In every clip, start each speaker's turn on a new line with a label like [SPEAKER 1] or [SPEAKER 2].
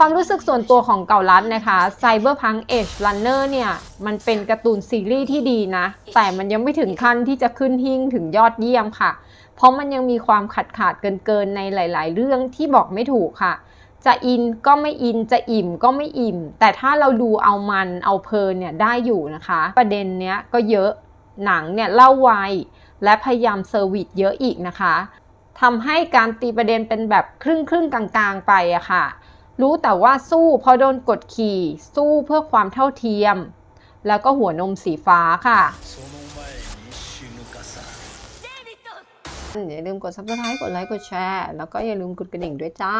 [SPEAKER 1] ความรู้สึกส่วนตัวของเก่าลัดนะคะ Cyberpunk Edge Runner เนี่ยมันเป็นการ์ตูนซีรีส์ที่ดีนะ แต่มันยังไม่ถึงขั้นที่จะขึ้นหิ่งถึงยอดเยี่ยมค่ะ เพราะมันยังมีความขัดขาดเกินเกินๆในหลาย ๆ เรื่องที่บอกไม่ถูกค่ะ จะอินก็ไม่อินจะอิ่มก็ไม่อิ่ม แต่ถ้าเราดูเอามันเอาเพลินเนี่ยได้อยู่นะคะ ประเด็นเนี้ยก็เยอะหนังเนี่ยเล่าไวและพยายามเซอร์วิสเยอะอีกนะคะทำให้การตีประเด็นเป็นแบบครึ่งครึ่งๆกลางๆไปอะค่ะ รู้แต่ว่าสู้เพราะโดนกดขี่ สู้เพื่อความเท่าเทียม แล้วก็หัวนมสีฟ้าค่ะอย่าลืมกดซับสไคร b e กดไลค์กดแชร์แล้วก็อย่าลืมกดกระดิ่งด้วยจ้า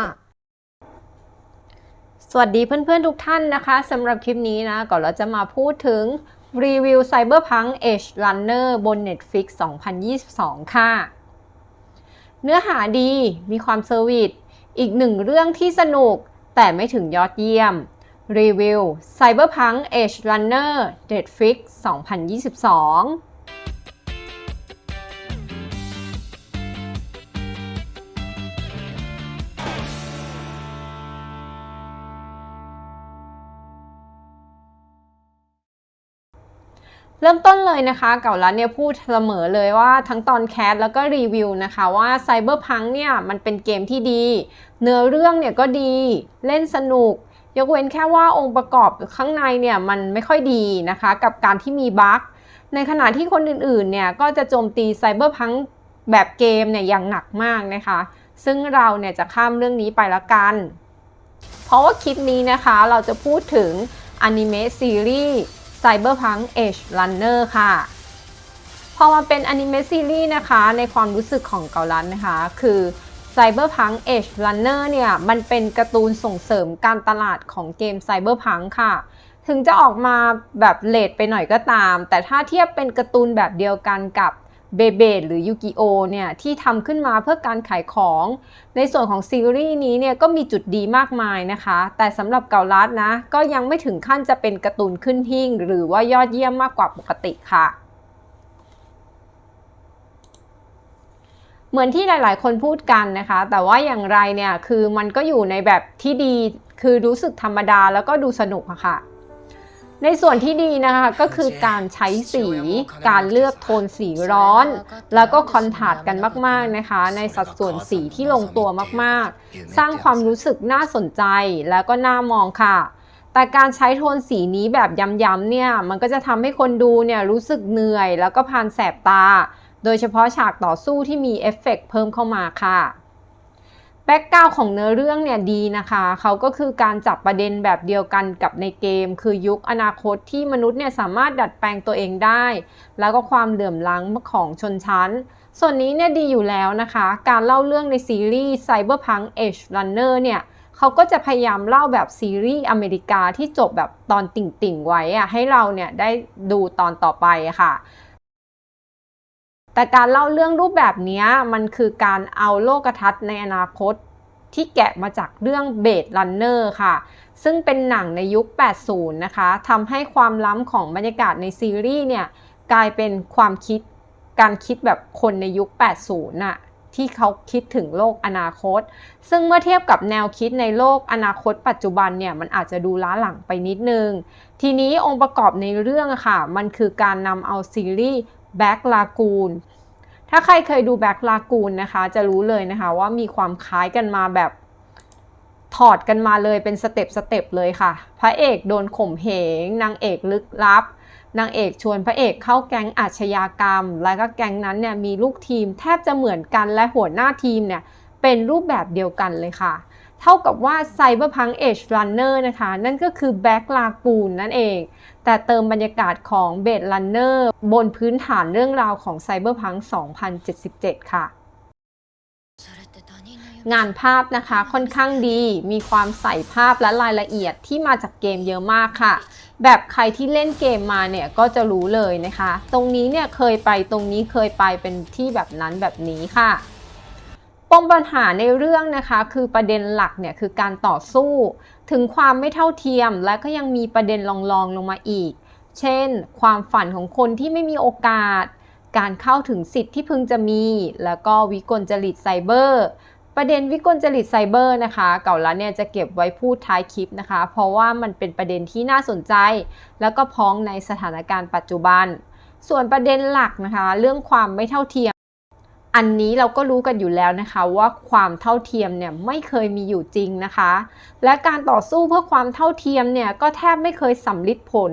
[SPEAKER 1] สวัสดีเพื่อนๆทุกท่านนะคะสำหรับคลิปนี้นะก่อนเราจะมาพูดถึงรีวิว Cyberpunk Edge Runner บน Netflix 2022 ค่ะ เนื้อหาดีมีความเซอร์วิสอีกหนึ่งเรื่องที่สนุก แต่ไม่ถึงยอดเยี่ยม รีวิว Cyberpunk Edge Runner Netflix 2022 เริ่มต้นเลยนะคะเก่าลัดเนี่ยพูดเสมอเลยว่าทั้งตอนแคสแล้วก็รีวิวนะคะว่า Cyberpunk เนี่ยมันเป็นเกมที่ดี เนื้อเรื่องเนี่ยก็ดีเล่นสนุก ยกเว้นแค่ว่าองค์ประกอบข้างในเนี่ยมันไม่ค่อยดีนะคะ กับการที่มีบั๊กในขณะที่คนอื่นๆเนี่ยก็จะโจมตี Cyberpunk แบบเกมเนี่ยอย่างหนักมากนะคะ ซึ่งเราเนี่ยจะข้ามเรื่องนี้ไปละกัน เพราะว่าคลิปนี้นะคะเราจะพูดถึงอนิเมะซีรีส์ Cyberpunk Edge Runner ค่ะ พอมาเป็นอนิเมะซีรีส์นะคะ ในความรู้สึกของเกาลันนะคะ คือ Cyberpunk Edge Runner เนี่ย มันเป็นการ์ตูนส่งเสริมการตลาดของเกม Cyberpunk ค่ะ ถึงจะออกมาแบบเลทไปหน่อยก็ตาม แต่ถ้าเทียบเป็นการ์ตูนแบบเดียวกันกับ เบเบดหรือยูกิโอเนี่ยที่ทำขึ้นมาเพื่อการขายของ ในส่วนของซีรีส์นี้เนี่ยก็มีจุดดีมากมายนะคะ แต่สำหรับเกาลัดนะ ก็ยังไม่ถึงขั้นจะเป็นการ์ตูนขึ้นหิ่ง หรือว่ายอดเยี่ยมมากกว่าปกติค่ะ เหมือนที่หลาย ๆ คนพูดกันนะคะ แต่ว่าอย่างไรเนี่ยคือมันก็อยู่ในแบบที่ดีคือรู้สึกธรรมดาแล้วก็ดูสนุกอะค่ะ ในส่วนที่ดีนะคะก็คือการใช้สี การเลือกโทนสีร้อน แล้วก็คอนทราสต์กันมาก ๆนะคะ ในสัดส่วนสีที่ลงตัวมากๆ สร้างความรู้สึกน่าสนใจแล้วก็น่ามองค่ะ แต่การใช้โทนสีนี้แบบย้ำๆเนี่ย มันก็จะทำให้คนดูเนี่ยรู้สึกเหนื่อย แล้วก็พานแสบตา โดยเฉพาะฉากต่อสู้ที่มีเอฟเฟกต์เพิ่มเข้ามาค่ะ แบ็กกราวของเนื้อเรื่องเนี่ยดีนะคะ เขาก็คือการจับประเด็นแบบเดียวกันกับในเกม คือยุคอนาคตที่มนุษย์เนี่ยสามารถดัดแปลงตัวเองได้ แล้วก็ความเหลื่อมล้ำของชนชั้น ส่วนนี้เนี่ยดีอยู่แล้วนะคะ การเล่าเรื่องในซีรีส์ Cyberpunk Edge Runner เนี่ยเขาก็จะพยายามเล่าแบบซีรีส์อเมริกาที่จบแบบตอนติ่งๆไว้อะให้เราเนี่ยได้ดูตอนต่อไปอะค่ะ แต่การเล่าเรื่องรูปแบบนี้มันคือการเอาโลกทัศน์ในอนาคตที่แกะมาจากเรื่องเบดรันเนอร์ค่ะ ซึ่งเป็นหนังในยุค 80 นะคะทำให้ความล้ำของบรรยากาศในซีรีส์เนี่ย กลายเป็นความคิดการคิดแบบคนในยุค 80 น่ะที่เขาคิดถึงโลกอนาคต ซึ่งเมื่อเทียบกับแนวคิดในโลกอนาคตปัจจุบันเนี่ย มันอาจจะดูล้าหลังไปนิดนึง ทีนี้องค์ประกอบในเรื่องค่ะ มันคือการนำเอาซีรีส์ Back Lagoon ถ้าใครเคยดู Back Lagoon นะคะ จะรู้เลยนะคะว่ามีความคล้ายกันมาแบบถอดกันมาเลยเป็นสเต็ปสเต็ปเลยค่ะ พระเอกโดนข่มเหง นางเอกลึกลับ นางเอกชวนพระเอกเข้าแก๊งอาชญากรรม และก็แก๊งนั้นเนี่ยมีลูกทีมแทบจะเหมือนกันและหัวหน้าทีมเนี่ยเป็นรูปแบบเดียวกันเลยค่ะ เท่ากับว่า Cyberpunk Edge Runner นะคะ นั่นก็คือ Back Lagoon นั่นเอง แต่เติมบรรยากาศของ Blade Runner บนพื้นฐานเรื่องราวของ Cyberpunk 2077 ค่ะ งานภาพนะคะค่อนข้างดี มีความใส่ภาพและรายละเอียดที่มาจากเกมเยอะมากค่ะ แบบใครที่เล่นเกมมาเนี่ยก็จะรู้เลยนะคะ ตรงนี้เนี่ยเคยไปตรงนี้เคยไปเป็นที่แบบนั้นแบบนี้ค่ะ ปมปัญหาในเรื่องนะคะคือประเด็นหลักเนี่ยคือการต่อสู้ ถึงความไม่เท่าเทียม และก็ยังมีประเด็นรองๆลงมาอีก เช่น ความฝันของคนที่ไม่มีโอกาส การเข้าถึงสิทธิ์ที่พึงจะมี แล้วก็วิกลจริตไซเบอร์ ประเด็นวิกลจริตไซเบอร์นะคะ เก่าแล้วเนี่ยจะเก็บไว้พูดท้ายคลิปนะคะ เพราะว่ามันเป็นประเด็นที่น่าสนใจ แล้วก็พ้องในสถานการณ์ปัจจุบัน ส่วนประเด็นหลักนะคะ เรื่องความไม่เท่าเทียม อันนี้เราก็รู้กันอยู่แล้วนะคะว่าความเท่าเทียมเนี่ยไม่เคยมีอยู่จริงนะคะ และการต่อสู้เพื่อความเท่าเทียมเนี่ยก็แทบไม่เคยสำลิดผล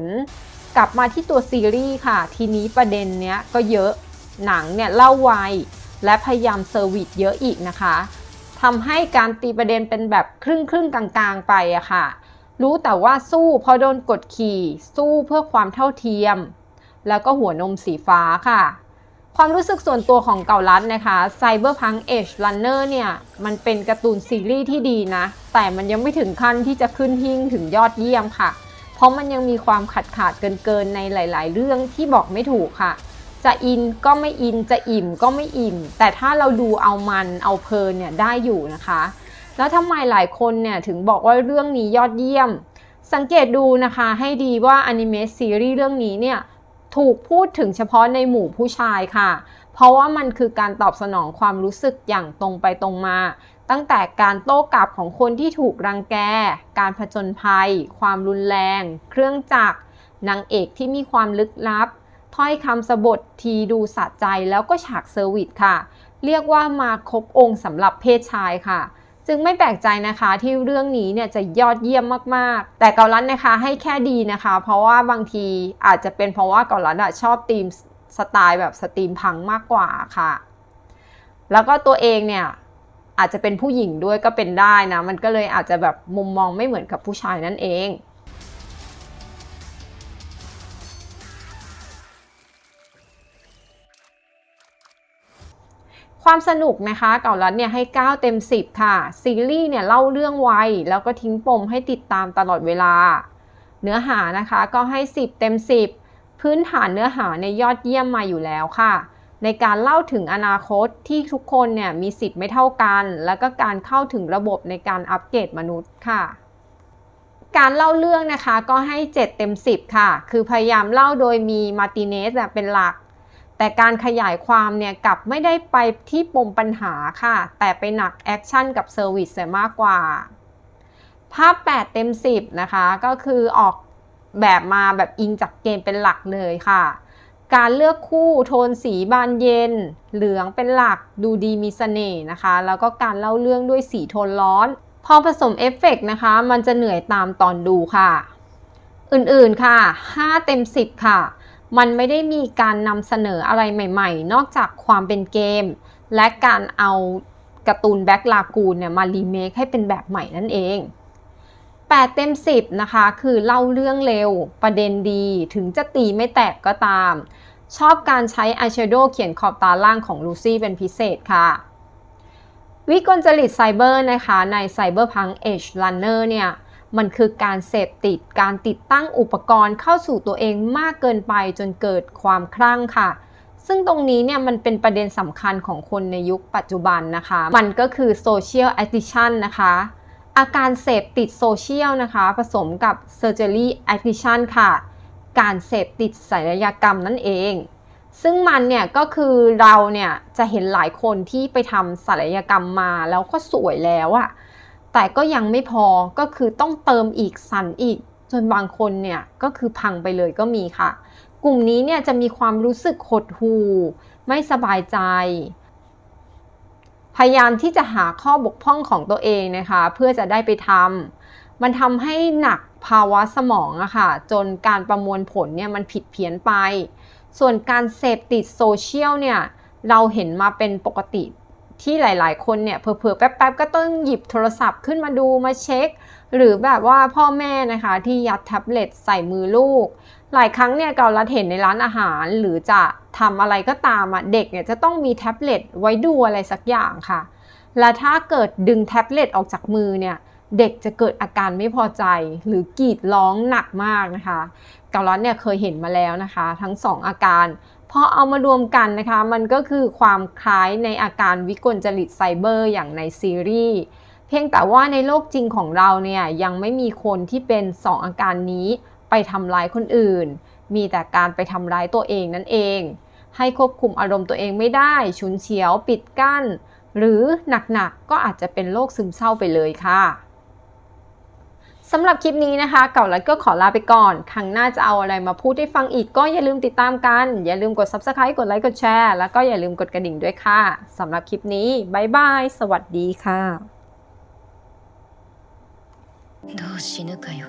[SPEAKER 1] กลับมาที่ตัวซีรีส์ค่ะ ทีนี้ประเด็นเนี้ยก็เยอะหนังเนี่ยเล่าไวและพยายามเซอร์วิสเยอะอีกนะคะทำให้การตีประเด็นเป็นแบบครึ่งครึ่งกลางๆไปอะค่ะ รู้แต่ว่าสู้เพราะโดนกดขี่ สู้เพื่อความเท่าเทียม แล้วก็หัวนมสีฟ้าค่ะ ความรู้สึกส่วนตัวของเก่ารัดนะคะ Cyberpunk Edge Runner เนี่ย มันเป็นการ์ตูนซีรีส์ที่ดีนะ แต่มันยังไม่ถึงขั้นที่จะขึ้นหิ้งถึงยอดเยี่ยมค่ะ เพราะมันยังมีความขาดขาดเกินเกินๆในหลาย ๆ เรื่องที่บอกไม่ถูกค่ะ จะอินก็ไม่อินจะอิ่มก็ไม่อิ่ม แต่ถ้าเราดูเอามันเอาเพลินเนี่ยได้อยู่นะคะ แล้วทำไมหลายคนเนี่ยถึงบอกว่าเรื่องนี้ยอดเยี่ยม สังเกตดูนะคะให้ดีว่าอนิเมะซีรีส์เรื่องนี้เนี่ย ถูกพูดถึงเฉพาะในหมู่ผู้ชายค่ะ เพราะว่ามันคือการตอบสนองความรู้สึกอย่างตรงไปตรงมา ตั้งแต่การโต้กลับของคนที่ถูกรังแก การผจญภัย ความรุนแรง เครื่องจักร นางเอกที่มีความลึกลับ ถ้อยคำสบททีดูสะใจแล้วก็ฉากเซอร์วิสค่ะ เรียกว่ามาครบองค์สำหรับเพศชายค่ะ จึงไม่แปลกใจนะคะที่เรื่องนี้เนี่ยจะยอดเยี่ยมมากๆ แต่เกาลัดนะคะให้แค่ดีนะคะ เพราะว่าบางทีอาจจะเป็นเพราะว่าเกาลัดอะชอบธีมสไตล์แบบสตรีมพังมากกว่าค่ะ แล้วก็ตัวเองเนี่ยอาจจะเป็นผู้หญิงด้วยก็เป็นได้นะ มันก็เลยอาจจะแบบมุมมองไม่เหมือนกับผู้ชายนั่นเอง ความสนุกนะคะเก่าลัดเนี่ยให้ 9 เต็ม 10 ค่ะ ซีรีส์เนี่ยเล่าเรื่องไวแล้วก็ทิ้งปมให้ติดตามตลอดเวลา เนื้อหานะคะก็ให้ 10 เต็ม 10 พื้นฐานเนื้อหาในยอดเยี่ยมมาอยู่แล้วค่ะ ในการเล่าถึงอนาคตที่ทุกคนเนี่ยมีสิทธิ์ไม่เท่ากัน แล้วก็การเข้าถึงระบบในการอัปเกรดมนุษย์ค่ะการเล่าเรื่องนะคะก็ให้ 7 เต็ม 10 ค่ะ คือพยายามเล่าโดยมีมาร์ติเนสเป็นหลัก แต่การขยายความเนี่ยกลับไม่ได้ไปที่ปมปัญหาค่ะ แต่ไปหนักแอคชั่นกับเซอร์วิสเสียมากกว่า ภาพ 8 เต็ม 10 นะคะ ก็คือออกแบบมาแบบอิงจากเกมเป็นหลักเลยค่ะ การเลือกคู่โทนสีบานเย็น เหลืองเป็นหลักดูดีมีเสน่ห์นะคะ แล้วก็การเล่าเรื่องด้วยสีโทนร้อน พอผสมเอฟเฟกต์นะคะ มันจะเหนื่อยตามตอนดูค่ะ อื่นๆค่ะ 5 เต็ม 10 ค่ะ มันไม่ได้มีการนำเสนออะไรใหม่ๆ นอกจากความเป็นเกม และการเอาการ์ตูนแบ็กลากูนเนี่ยมารีเมคให้เป็นแบบใหม่นั่นเอง 8 เต็ม 10 นะคะ คือเล่าเรื่องเร็ว ประเด็นดีถึงจะตีไม่แตกก็ตาม ชอบการใช้อายแชโดว์เขียนขอบตาล่างของลูซี่เป็นพิเศษค่ะวิกลจริตไซเบอร์นะคะใน Cyberpunk Edge Runner เนี่ย มันคือการเสพติดการติดตั้งอุปกรณ์เข้าสู่ตัวเองมากเกินไปจนเกิดความคลั่งค่ะ ซึ่งตรงนี้เนี่ยมันเป็นประเด็นสำคัญของคนในยุคปัจจุบันนะคะ มันก็คือ Social Addiction นะคะ อาการเสพติดโซเชียลนะคะ ผสมกับ Surgery Addiction ค่ะ การเสพติดศัลยกรรมนั่นเองซึ่งมันเนี่ยก็คือเราเนี่ยจะเห็นหลายคนที่ไปทำศัลยกรรมมาแล้วก็สวยแล้วอะ แต่ก็ยังไม่พอก็คือต้องเติมอีกสันอีก จนบางคนเนี่ยก็คือพังไปเลยก็มีค่ะ กลุ่มนี้เนี่ยจะมีความรู้สึกหดหู่ไม่สบายใจ พยายามที่จะหาข้อบกพร่องของตัวเองนะคะ เพื่อจะได้ไปทำมันทำให้หนักภาวะสมองอะค่ะ จนการประมวลผลเนี่ยมันผิดเพี้ยนไป ส่วนการเสพติดโซเชียลเนี่ยเราเห็นมาเป็นปกติ ที่หลาย ๆ คนเนี่ยเผลอๆแป๊บๆก็ต้องหยิบโทรศัพท์ขึ้นมาดูมาเช็ค หรือแบบว่าพ่อแม่นะคะที่ยัดแท็บเล็ตใส่มือลูก หลายครั้งเนี่ยเกาลัดเห็นในร้านอาหาร หรือจะทำอะไรก็ตามอะเด็กเนี่ยจะต้องมีแท็บเล็ตไว้ดูอะไรสักอย่างค่ะ และถ้าเกิดดึงแท็บเล็ตออกจากมือเนี่ยเด็กจะเกิดอาการไม่พอใจหรือกรีดร้องหนักมากนะคะเกาลัดเนี่ยเคยเห็นมาแล้วนะคะ ทั้งสองอาการ พอเอามารวมกันนะคะ มันก็คือความคล้ายในอาการวิกลจริตไซเบอร์อย่างในซีรีส์เพียงแต่ว่าในโลกจริงของเราเนี่ยยังไม่มีคนที่เป็น 2 อาการนี้ไปทำร้ายคนอื่น มีแต่การไปทำร้ายตัวเองนั่นเอง ให้ควบคุมอารมณ์ตัวเองไม่ได้ฉุนเฉียวปิดกั้น หรือหนักๆก็อาจจะเป็นโรคซึมเศร้าไปเลยค่ะ สำหรับคลิปนี้นะคะ เก่าแล้วก็ขอลาไปก่อน ครั้งหน้าจะเอาอะไรมาพูดให้ฟังอีกก็อย่าลืมติดตามกัน อย่าลืมกด subscribe กดไลค์กดแชร์แล้วก็อย่าลืมกดกระดิ่งด้วยค่ะสำหรับคลิปนี้บายบาย สวัสดีค่ะ
[SPEAKER 2] どう死ぬかよ